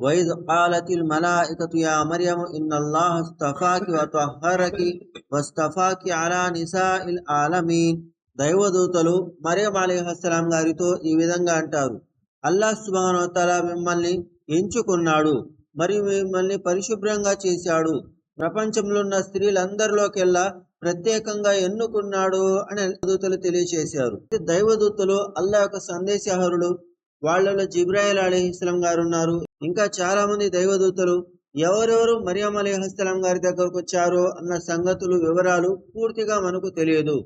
వైద్ قالت الملائكة يا مريم إن الله اصطفاك وطهرك واصطفاك على نساء العالمين దైవదూతలు మరియం అలీహస్సలాం గారితో ఈ విధంగా అంటారు అల్లాహ్ సుబానోతల మిమ్మల్ని ఎంచుకున్నాడు మరియు మిమ్మల్ని పరిశుభ్రంగా చేశాడు ప్రపంచంలో ఉన్న స్త్రీలందరిలోకెల్లా ప్రత్యేకంగా ఎన్నుకున్నాడు అని దూతలు తెలియచేశారు దైవదూతలు అల్లా యొక్క సందేశహరుడు వాళ్ళలో జిబ్రాయిల్ అలీహిస్లాం గారు ఉన్నారు ఇంకా చాలా మంది దైవదూతలు ఎవరెవరు మరియం అలీహస్లాం గారి దగ్గరకు వచ్చారో అన్న సంగతులు వివరాలు పూర్తిగా మనకు తెలియదు.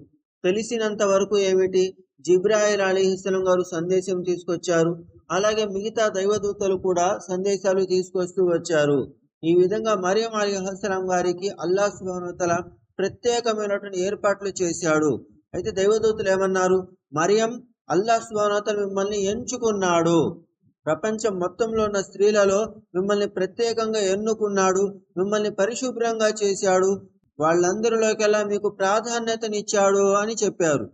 తెలిసినంత వరకు ఏమిటి? జిబ్రాయిల్ అలీహిస్లాం గారు సందేశం తీసుకొచ్చారు. అలాగే మిగతా దైవదూతలు కూడా సందేశాలు తీసుకొస్తూ వచ్చారు. ఈ విధంగా మరియం అలీహస్లాం గారికి అల్లా సుభానుతల ప్రత్యేకమైనటువంటి ఏర్పాట్లు చేశాడు. అయితే దైవదూతలు ఏమన్నారు? మరియం అల్లా సుబానతల మిమ్మల్ని ఎంచుకున్నాడు. ప్రపంచం మొత్తంలో ఉన్న స్త్రీలలో మిమ్మల్ని ప్రత్యేకంగా ఎన్నుకున్నాడు. మిమ్మల్ని పరిశుభ్రంగా చేశాడు. వాళ్ళందరిలోకెల్లా మీకు ప్రాధాన్యతనిచ్చాడు అని చెప్పారు.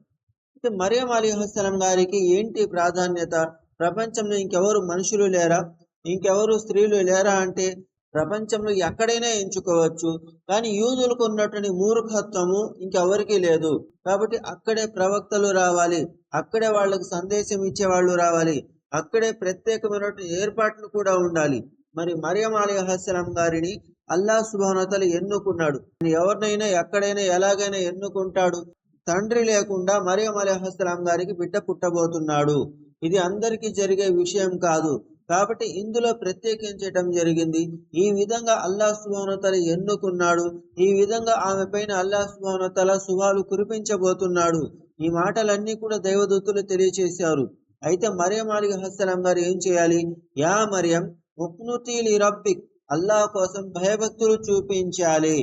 అయితే మరియం అలీహస్సలం గారికి ఏంటి ప్రాధాన్యత? ప్రపంచంలో ఇంకెవరు మనుషులు లేరా? ఇంకెవరు స్త్రీలు లేరా అంటే ప్రపంచంలో ఎక్కడైనా ఎంచుకోవచ్చు. కానీ యూదులకు ఉన్నటువంటి మూర్ఖత్వము ఇంకెవరికీ లేదు. కాబట్టి అక్కడే ప్రవక్తలు రావాలి. అక్కడే వాళ్ళకు సందేశం ఇచ్చే వాళ్ళు రావాలి. అక్కడే ప్రత్యేకమైనటువంటి ఏర్పాట్లు కూడా ఉండాలి. మరి మరియం అలీహస్సలం గారిని అల్లా సుభానతలు ఎన్నుకున్నాడు. ఎవరినైనా ఎక్కడైనా ఎలాగైనా ఎన్నుకుంటాడు? తండ్రి లేకుండా మరియం అలీహస్సలాం గారికి బిడ్డ పుట్టబోతున్నాడు. ఇది అందరికీ జరిగే విషయం కాదు. కాబట్టి ఇందులో ప్రత్యేకించటం జరిగింది. ఈ విధంగా అల్లా సుభానతల ఎన్నుకున్నాడు. ఈ విధంగా ఆమె పైన అల్లా సుభానతల శుభాలు కురిపించబోతున్నాడు. ఈ మాటలన్నీ కూడా దైవదూతులు తెలియచేశారు. అయితే మరియం అలీ హస్సలాం గారు ఏం చేయాలి? యా మరియం ఉక్నుతీలి రబ్బిక్ అల్లాహ్ కోసం భయభక్తులు చూపించాలి.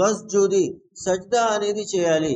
వస్జుది సజ్దా అనేది చేయాలి.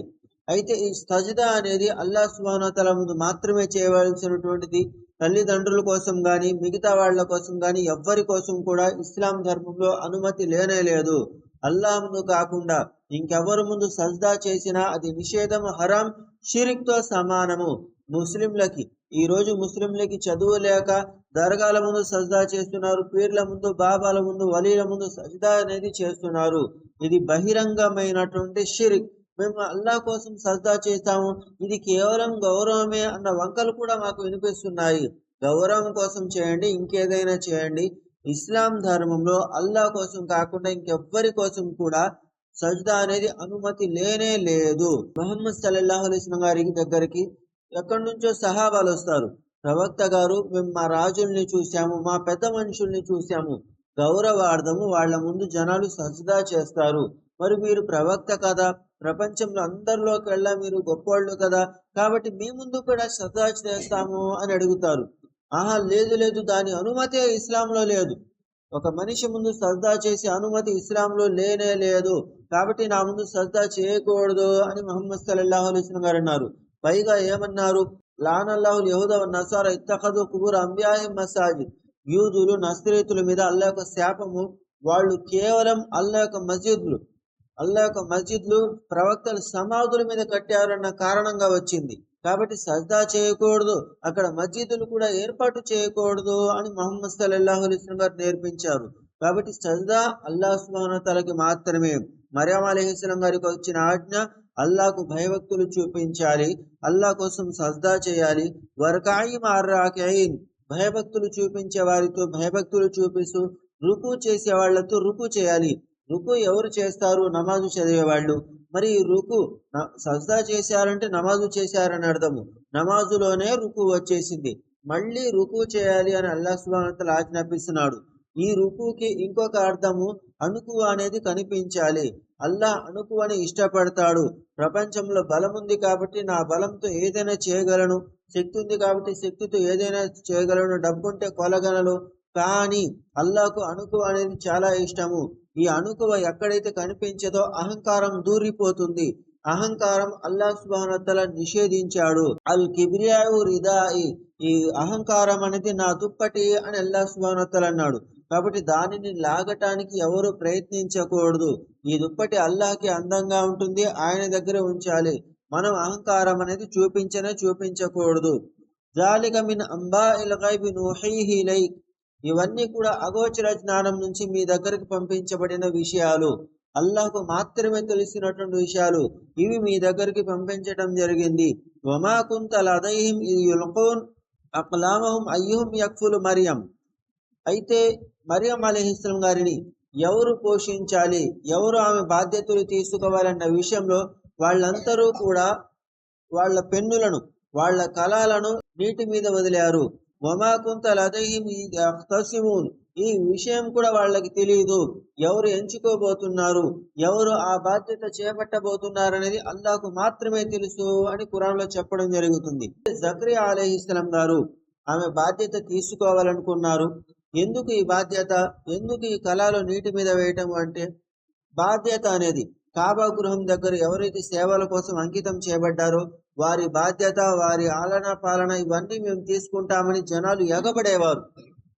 అయితే ఈ సజ్దా అనేది అల్లాహ్ సుభానతల ముందు మాత్రమే చేయవలసినటువంటిది. తల్లిదండ్రుల కోసం కానీ మిగతా వాళ్ళ కోసం కానీ ఎవ్వరి కోసం కూడా ఇస్లాం ధర్మంలో అనుమతి లేనే లేదు. అల్లా ముందు కాకుండా ఇంకెవరి ముందు సజ్దా చేసినా అది నిషేధం హరాం షిరిక్తో సమానము. ముస్లింలకి ఈ రోజు ముస్లింలకి చదువు లేక దర్గాల ముందు సజ్దా చేస్తున్నారు పీర్ల ముందు బాబాల ముందు వలీల ముందు సజ్దా అనేది చేస్తున్నారు. ఇది బహిరంగమైనటువంటి షిరిక్. మేము అల్లా కోసం సజ్దా చేస్తాము ఇది కేవలం గౌరవమే అన్న వంకలు కూడా మాకు వినిపిస్తున్నాయి. గౌరవం కోసం చేయండి ఇంకేదైనా చేయండి. ఇస్లాం ధర్మంలో అల్లా కోసం కాకుండా ఇంకెవ్వరి కోసం కూడా సజ్దా అనేది అనుమతి లేనే లేదు. మహమ్మద్ సల్లల్లాహు అలీస్లం గారి దగ్గరికి ఎక్కడి నుంచో సహాబాలు వస్తారు. ప్రవక్త గారు మేము మా రాజుల్ని చూసాము మా పెద్ద మనుషుల్ని చూసాము గౌరవార్థము వాళ్ళ ముందు జనాలు సజ్దా చేస్తారు. మరి మీరు ప్రవక్త కదా? ప్రపంచంలో అందరిలోకి వెళ్ళా మీరు గొప్పవాళ్ళు కదా? కాబట్టి మీ ముందు కూడా శ్రద్ధ చేస్తాము అని అడుగుతారు. ఆహా లేదు లేదు దాని అనుమతే ఇస్లాంలో లేదు. ఒక మనిషి ముందు సజ్దా చేసే అనుమతి ఇస్లాంలో లేనే లేదు. కాబట్టి నా ముందు సజ్దా చేయకూడదు అని మహమ్మద్ సల్లాహు గారు అన్నారు. పైగా ఏమన్నారు? లానల్లాహుల్ యహూద నసార ఇత్తఖదు కుబూర్ అంబ్యాహి మసాజిద్. యూదులు నస్రీతుల మీద అల్లా యొక్క శాపము వాళ్ళు కేవలం అల్లా యొక్క మసీదులు. అల్లా యొక్క మస్జిద్లు ప్రవక్తలు సమాధుల మీద కట్టారన్న కారణంగా వచ్చింది. కాబట్టి సజ్దా చేయకూడదు అక్కడ మస్జిదులు కూడా ఏర్పాటు చేయకూడదు అని మహమ్మద్ సల్లాహు అలీస్లం గారు నేర్పించారు. కాబట్టి సజ్దా అల్లా సుబానతలకి మాత్రమే. మర్యామ అలీహిస్లం గారికి వచ్చిన ఆజ్ఞ అల్లాకు భయభక్తులు చూపించాలి అల్లా కోసం సజ్దా చేయాలి. వరకాయి మార్రాకైన్ భయభక్తులు చూపించే వారితో భయభక్తులు చూపిస్తూ రుకు చేసే వాళ్ళతో రుకు చేయాలి. రుకు ఎవరు చేస్తారు? నమాజు చదివేవాళ్ళు. మరి ఈ రుకు సజ్దా చేశారంటే నమాజు చేశారని అర్థము. నమాజులోనే రుకు వచ్చేసింది. మళ్ళీ రుకు చేయాలి అని అల్లా సుబానతలు ఆజ్ఞాపిస్తున్నాడు. ఈ రుకుకి ఇంకొక అర్థము అణుకు అనేది కనిపించాలి. అల్లా అణుకు అని ఇష్టపడతాడు. ప్రపంచంలో బలం ఉంది కాబట్టి నా బలంతో ఏదైనా చేయగలను. శక్తి ఉంది కాబట్టి శక్తితో ఏదైనా చేయగలను. డబ్బుంటే కొలగలను. కానీ అల్లాకు అణుకు అనేది చాలా ఇష్టము. ఈ అణుకువ ఎక్కడైతే కనిపించదో అహంకారం దూరిపోతుంది. అహంకారం అల్లా సుబానతల నిషేధించాడు. అల్ కిబ్రియావు రిదాయి. ఈ అహంకారం అనేది నా దుప్పటి అని అల్లా సుబానతల అన్నాడు. కాబట్టి దానిని లాగటానికి ఎవరు ప్రయత్నించకూడదు. ఈ దుప్పటి అల్లాకి అందంగా ఉంటుంది. ఆయన దగ్గర ఉంచాలి. మనం అహంకారం అనేది చూపించనే చూపించకూడదు. జాలిక మిన్ అంబా ఇల్ గైబి లైక్ ఇవన్నీ కూడా అగోచర జ్ఞానం నుంచి మీ దగ్గరికి పంపించబడిన విషయాలు. అల్లాహకు మాత్రమే తెలిసినటువంటి విషయాలు. ఇవి మీ దగ్గరికి పంపించడం జరిగింది. వమా కుంత ఇది యక్ఫులు మరియం. అయితే మరియం అలీహిస్లం గారిని ఎవరు పోషించాలి? ఎవరు ఆమె బాధ్యతలు తీసుకోవాలన్న విషయంలో వాళ్ళందరూ కూడా వాళ్ళ పెన్నులను వాళ్ళ కళాలను నీటి మీద వదిలారు. వమాకుంత లదహిం తసిమూన్ ఈ విషయం కూడా వాళ్ళకి తెలియదు. ఎవరు ఎంచుకోబోతున్నారు? ఎవరు ఆ బాధ్యత చేపట్టబోతున్నారు అనేది అల్లాకు మాత్రమే తెలుసు అని కురాన్లో చెప్పడం జరుగుతుంది. జక్రియా అలహిస్లం గారు ఆమె బాధ్యత తీసుకోవాలనుకున్నారు. ఎందుకు ఈ బాధ్యత? ఎందుకు ఈ కళలో నీటి మీద వేయటం అంటే బాధ్యత అనేది కాబా గృహం దగ్గర ఎవరైతే సేవల కోసం అంకితం చేయబడ్డారో వారి బాధ్యత వారి ఆలన పాలన ఇవన్నీ మేము తీసుకుంటామని జనాలు ఎగబడేవారు.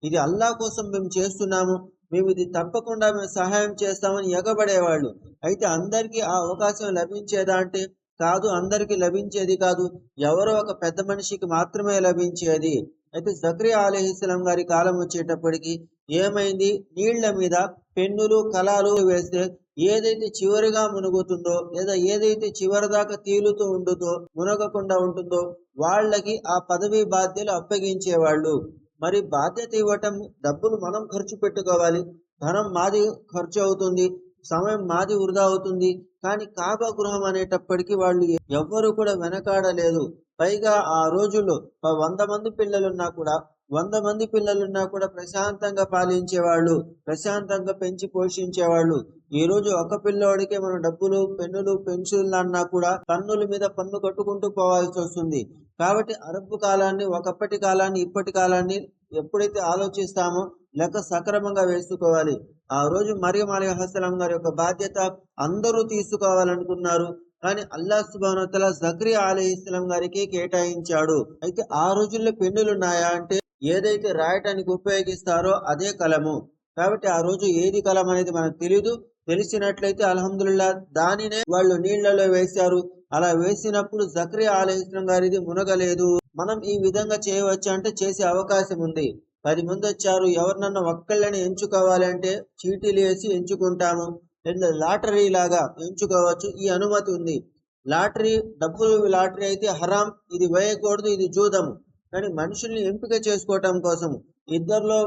ఇది అల్లా కోసం మేము చేస్తున్నాము. మేము ఇది తప్పకుండా మేము సహాయం చేస్తామని ఎగబడేవాళ్ళు. అయితే అందరికీ ఆ అవకాశం లభించేదా అంటే కాదు అందరికీ లభించేది కాదు. ఎవరో ఒక పెద్ద మనిషికి మాత్రమే లభించేది. అయితే జక్రియా అలీహిస్లాం గారి కాలం వచ్చేటప్పటికి ఏమైంది? నీళ్ళ మీద పెన్నులు కళాలు వేస్తే ఏదైతే చివరిగా మునుగుతుందో లేదా ఏదైతే చివరి దాకా తీలుతూ ఉంటుందో మునగకుండా ఉంటుందో వాళ్ళకి ఆ పదవి బాధ్యతలు అప్పగించేవాళ్ళు. మరి బాధ్యత ఇవ్వటం డబ్బులు మనం ఖర్చు పెట్టుకోవాలి. ధనం మాది ఖర్చు అవుతుంది సమయం మాది వృధా అవుతుంది. కానీ కాబా గృహం అనేటప్పటికీ వాళ్ళు ఎవ్వరు కూడా వెనకాడలేదు. పైగా ఆ రోజుల్లో వంద మంది పిల్లలున్నా కూడా వంద మంది పిల్లలున్నా కూడా ప్రశాంతంగా పాలించేవాళ్ళు ప్రశాంతంగా పెంచి పోషించేవాళ్ళు. ఈ రోజు ఒక పిల్లోడికే మనం డబ్బులు పెన్నులు పెన్సిల్ అన్నా కూడా పన్నుల మీద పన్ను కట్టుకుంటూ పోవాల్సి వస్తుంది. కాబట్టి అరబ్బు కాలాన్ని ఒకప్పటి కాలాన్ని ఇప్పటి కాలాన్ని ఎప్పుడైతే ఆలోచిస్తామో లెక్క సక్రమంగా వేసుకోవాలి. ఆ రోజు మరియం అలీహస్లాం గారి యొక్క బాధ్యత అందరూ తీసుకోవాలనుకున్నారు. కానీ అల్లా సుబానతల జక్రియా ఇస్లాం గారికి కేటాయించాడు. అయితే ఆ రోజుల్లో పెన్నులు ఉన్నాయా అంటే ఏదైతే రాయటానికి ఉపయోగిస్తారో అదే కలము. కాబట్టి ఆ రోజు ఏది కలం అనేది మనకు తెలియదు తెలిసినట్లయితే అల్హమ్దుల్లా దానినే వాళ్ళు నీళ్ళలో వేశారు. అలా వేసినప్పుడు జక్రి అలీహిస్లాం గారిది మునగలేదు. మనం ఈ విధంగా చేయవచ్చు అంటే చేసే అవకాశం ఉంది. పది మంది వచ్చారు. ఎవరినన్నా ఒక్కళ్ళని ఎంచుకోవాలి అంటే చీటీలు వేసి ఎంచుకుంటాము. లేదా లాటరీ లాగా ఎంచుకోవచ్చు. ఈ అనుమతి ఉంది. లాటరీ డబ్బులు లాటరీ అయితే హరాం. ఇది వేయకూడదు. ఇది జూదము. కానీ మనుషుల్ని ఎంపిక చేసుకోవటం కోసం ఇద్దరిలో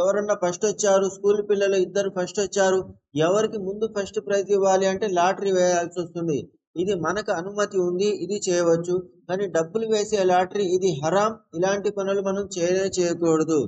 ఎవరన్నా ఫస్ట్ వచ్చారు స్కూల్ పిల్లలు ఇద్దరు ఫస్ట్ వచ్చారు ఎవరికి ముందు ఫస్ట్ ప్రైజ్ ఇవ్వాలి అంటే లాటరీ వేయాల్సి వస్తుంది. ఇది మనకు అనుమతి ఉంది ఇది చేయవచ్చు. కానీ డబ్బులు వేసే లాటరీ ఇది హరాం ఇలాంటి పనులు మనం చేయనే చేయకూడదు.